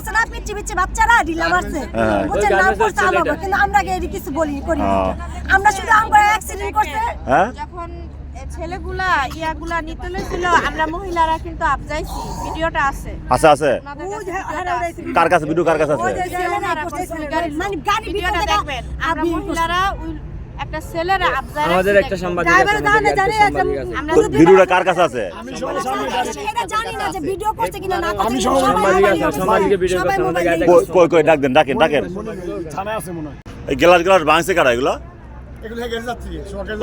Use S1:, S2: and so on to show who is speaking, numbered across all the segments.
S1: আছে না পিচ্ছি পিচ্ছি বাচ্চারা ঢিলা মারছে। বুঝছেন নাম করছে আমাকে। কিন্তু আমরা গিয়ে কিছু বলি করি।
S2: হ্যাঁ।
S1: আমরা শুধু আমরা অ্যাক্সিডেন্ট করছে।
S2: হ্যাঁ?
S3: যখন ছেলেগুলা ইয়াগুলা নিতে লইছিল আমরা মহিলারা কিন্তু আপজাইছি ভিডিওটা আছে।
S2: আছে আছে। কার কাছে? ভিডিও কার কাছে আছে?
S1: মানে গাড়ি
S3: ভিডিওটা দেখবেন। আমরা মহিলারা
S4: আমাদের একটা সাংবাদিক
S2: ভিডিওটা কার কাছে আছে ডাক দেন ডাকেন ডাকেন
S5: থানায় আছে মনে হয়
S2: এই গ্লাস গ্লাস ভাঙছে কারা এগুলো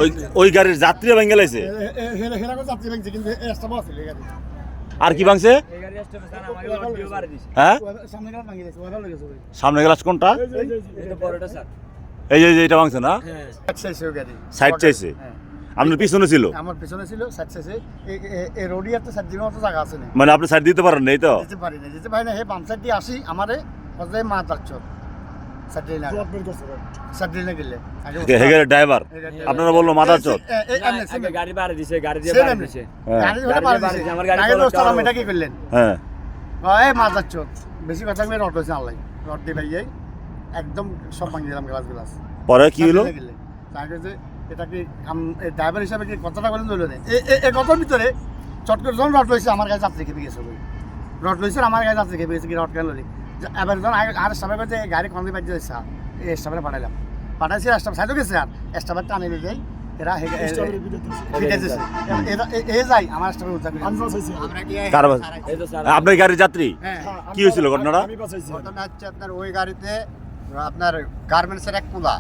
S2: ওই ওই গাড়ির যাত্রী ভেঙে আর কি ভাঙছে হ্যাঁ
S5: সামনে
S2: গ্লাস কোনটা
S4: এই
S2: যে এটা ভাঙছে না?
S4: হ্যাঁ।
S5: সাইড গাড়ি
S2: চাইছে
S5: হ্যাঁ।
S2: আপনার পিছনে ছিল?
S5: আমার পিছনে ছিল সাইড সাইজে এই রোডিয়ার তো সাইড দিনের মতো জায়গা আছে না।
S2: মানে আপনি সাইড দিতে পারেন নাই তো?
S5: যেতে পারি না যেতে পারি না হে বাম সাইড দিয়ে আসি আমারে অজয় মা আগে।
S2: হেগের ড্রাইভার আপনারা বলল।
S4: গাড়ি বাড়ি দিছে গাড়ি দিয়ে বাড়ি
S2: হ্যাঁ। হ্যাঁ।
S5: বেশি কথা হয়েছে আল্লাহ। দিয়ে একদম সব ভাঙিয়ে দিলাম গ্লাস গ্লাস
S2: পরে কি হলো?
S5: তাকে যে এটা কি ড্রাইভার হিসাবে কি কথাটা বলেন ধরলো না এই কথার ভিতরে চট করে যখন রড লইছে আমার গায়ে যাত্রী খেপে গেছে ওই রড লইছে আর আমার গায়ে যাত্রী খেপে গেছে কি রড কেন লই এবার যখন আর স্টাফে কাছে গাড়ি কন্দে বাজে যাচ্ছে এই স্টাফে পাঠাইলাম। পাঠাইছি স্টাফ সাইডও গেছে আর স্টাফের টানে নিয়ে যাই এরা হে- এ- এ- ফিটেছে এরা- এ- এ যাই আমার স্টাফে উদ্ধার
S4: এই তো স্যার।
S2: আপনার গাড়ির যাত্রী?
S5: হ্যাঁ।
S2: কি হয়েছিল ঘটনাটা?
S6: ঘটনা হচ্ছে আপনার ওই গাড়িতে আপনার গার্মেন্টসের এক পোলা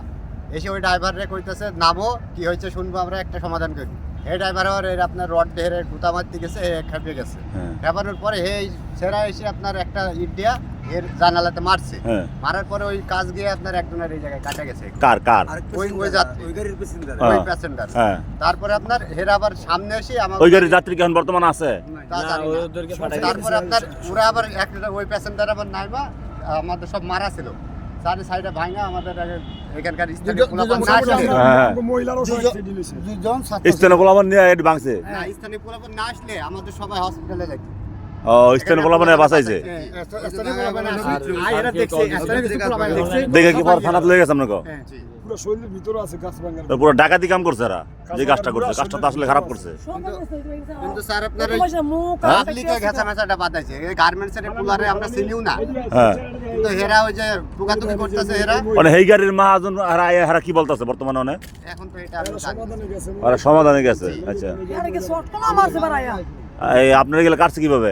S6: এসে ওই ড্রাইভারে কইতেছে নামো কি হয়েছে শুনব আমরা একটা সমাধান করি। এই ড্রাইভার আবার এর আপনার রড ঢেরে গুতা মারতে গেছে এ খেপে গেছে।
S2: হ্যাঁ।
S6: খেপানোর পরে হে সেরা এসে আপনার একটা ইট দিয়া এর জানালাতে মারছে।
S2: হ্যাঁ।
S6: মারার পরে ওই কাজ গিয়ে আপনার একজনের এই জায়গায় কাটা গেছে।
S2: কার কার?
S6: ওই ওই যাত্রী। ওই
S2: হ্যাঁ।
S6: প্যাসেঞ্জার
S2: হ্যাঁ।
S6: তারপরে আপনার হেরা আবার সামনে এসে আমার
S2: ওই গাড়ির যাত্রী কেমন বর্তমানে আছে?
S4: না
S6: না।
S4: ওদেরকে
S6: তারপরে আপনার ওরা আবার একটা ওই প্যাসেঞ্জার আবার নাইবা আমাদের সব মারা ছিল। চারি সাইডে ভাঙা আমাদের এখানকার স্থানীয় পোলাপান
S5: দুজন
S6: না আসলে
S2: হ্যাঁ।
S5: মহিলারও দুজন ছাত্র
S2: স্টেনে বলাবার নিয়ে এটি ভাঙছে?
S6: স্থানীয় পোলাপান না আসলে আমাদের সবাই হসপিটালে যাইত
S2: ও স্টেনে বলাবার বাঁচাইছে? দেখে কি পর থানাতে লেগে গেছে আপনাকে?
S5: পুরো শরীরের ভিতরে আছে গাছ ভাঙার
S2: তো পুরো ডাকাতি কাম করছে এরা যে কাজটা করছে তো আসলে খারাপ করছে।
S6: কিন্তু স্যার আপনার ওই পাবলিকে ঘেঁচা মেচাটা বাতাইছে এই গার্মেন্টসের পোলারে আমরা চিনিও না।
S2: হ্যাঁ।
S6: কিন্তু হেরা ওই যে টুকাটুকি করতেছে হেরা।
S2: মানে এই গাড়ির মাহাজন হারা হারা কি বলতেছে বর্তমানে অনেক
S6: এখন তো এটা আমি জানি না।
S5: সমাধানে গেছে
S2: আর সমাধানে গেছে আচ্ছা আপনার গেলে কাটছে কীভাবে?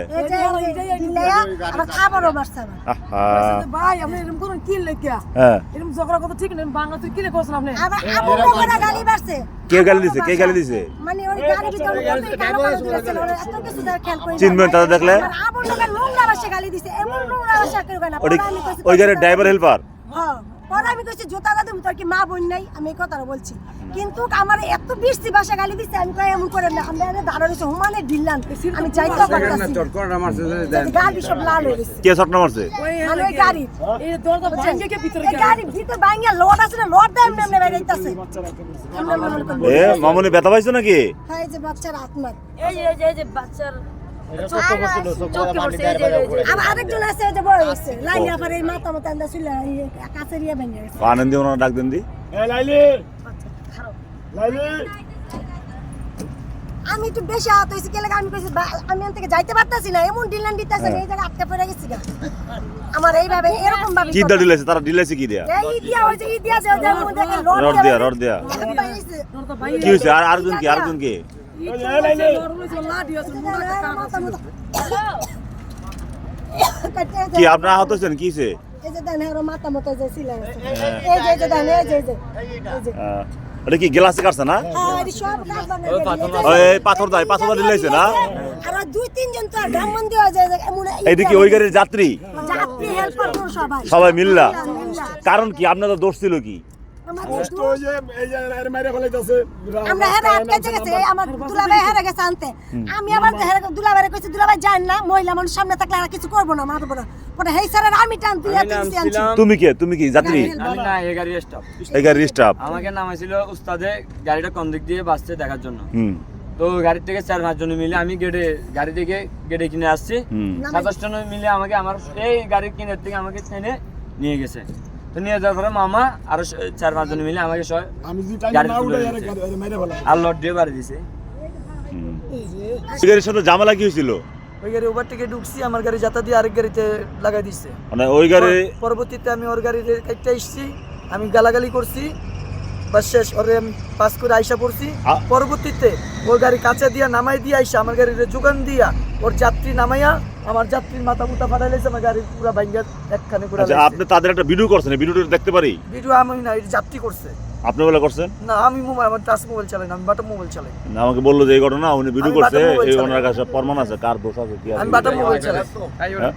S7: কি
S2: হ্যাঁ।
S1: গালি
S2: দিছে? কে গালি দিছে?
S1: মানে ওই
S2: চিনবেন তাদের দেখলে? গাড়ির ড্রাইভার হেল্পার
S1: হ্যাঁ। পরে আমি কইছি জুতা দাদু তোর কি মা বোন নাই? আমি এই কথাটা বলছি। কিন্তু আমার এত বৃষ্টি ভাষা গালি দিছে আমি কই এমন করে না দাঁড়া রয়েছে হুমানে দিলাম আমি যাইতে পারতাছি গাড়ি সব লাল হয়ে গেছে।
S2: কে মারছে?
S1: মানে ওই গাড়ি।
S7: এই দরজা ভাঙে কে ভিতরে
S1: গাড়ি ভিতর লোড আছে না লোড বেরাইতাছে এমনি করে।
S2: এ মামনি ব্যথা পাইছো নাকি?
S1: হ্যাঁ এই যে বাচ্চার আত্মার
S7: এই এই যে বাচ্চার
S2: আনন্দ ডাক দেন দি।
S1: আমি একটু বেশি আহত হয়েছি কেলে আমি কইছি আমি এখান থেকে যাইতে পারতাছি না এমন ডিলান দিতেছে এই জায়গায় আটকে পড়ে গেছি গা। আমার এইভাবে এরকম ভাবে
S2: কি দা দিলেছে তারা কি দিয়া?
S1: এই দিয়া ওই যে ই দিয়া যে ওদের মধ্যে রড
S2: রড দিয়া রড দিয়া।
S1: পাইছে।
S7: দরজা ভাঙে
S2: কি হয়েছে? আর আরেকজন কি? আরেকজন কি? কি আপনারা আহত হয়েছেন? কি হয়েছে?
S1: এই যে দেন এর মাথা মতো যে ছিল এই যে এই যে দেন এই যে এই যে এই যে
S2: আহ, এটা কি গ্লাসে কাটছে না?
S1: এই সব কাজ বানাই
S4: ওই
S1: দিয়ে
S4: পাথর
S1: দিয়েছে।
S2: পাথর দাই পাথর না?
S1: দুই তিনজন তো আর দেওয়া যায় যে
S2: ওই গাড়ির যাত্রী
S1: সবাই
S2: মিল্লা। কারণ কি আপনাদের দোষ ছিল কি?
S1: আমাদের
S5: কষ্ট ওই যে এই যে এর মাইরে ফেলাইতাছে
S1: আমরা হেরে আটকাইতে গেছে এই আমার দুলাভাই হেরে গেছে আনতে। আমি আবার হেরে কইছি দুলাভাই যান না মহিলা মানুষ সামনে থাকলে আর কিছু করব না মারবো না। পরে হেই স্যারের আমি টান দিয়ে
S4: আমি
S1: দিয়েছি আনছি।
S4: নামছিলাম
S2: তুমি কে? তুমি কি যাত্রী?
S4: আমি না এই গাড়ির স্টপ
S2: এই গাড়ির স্টাফ
S4: আমাকে নামাইছিল উস্তাদে গাড়িটা কোন দিক দিয়ে দেখার জন্য। তো গাড়ি থেকে চার পাঁচ জন মিলে আমি গেটে গাড়ি থেকে গেটে কিনে আসছি। সাতাশ জন মিলে আমাকে আমার এই গাড়ি কিনে থেকে আমাকে টেনে নিয়ে গেছে। তো নিয়ে যাওয়ার পরে মামা আরও চার পাঁচ জন মিলে আমাকে।
S8: আরে গাড়ি মেরে ফেলা
S4: আর লড দিয়ে বাড়ি দিছে।
S2: গাড়ির সাথে কি হয়েছিল?
S7: ওই গাড়ি ওভারটেকে ঢুকছি আমার গাড়ি যাতা দিয়ে আরেক গাড়িতে লাগাই দিচ্ছে
S2: মানে ওই গাড়ি
S7: পরবর্তীতে আমি ওর গাড়ির কাইটটা এসছি আমি গালাগালি করছি। বাস শেষ ওরে আমি পাস করে আইসা পড়ছি। পরবর্তীতে ওর গাড়ি কাঁচা দিয়া নামাই দিয়ে আইসা আমার গাড়ির যোগান দিয়া ওর যাত্রী নামাইয়া আমার যাত্রীর মাথা মুতা ফাটাই লাইছে আমার গাড়ি পুরো ভাঙ্গা একখানে করে
S2: আচ্ছা আপনি তাদের একটা ভিডিও করছেন ভিডিওটা দেখতে পারি?
S7: ভিডিও আমি না এটা যাত্রী করছে।
S2: আপনি বলে করছেন?
S7: না আমি মোবাইল আমার টাচ মোবাইল চালাই না আমি বাটা মোবাইল চালাই।
S2: না, আমাকে বলল যে এই ঘটনা উনি ভিডিও করছে এই ওনার কাছে প্রমাণ আছে কার দোষ আছে কি আছে
S7: আমি বাটা মোবাইল চালাই।
S2: হ্যাঁ?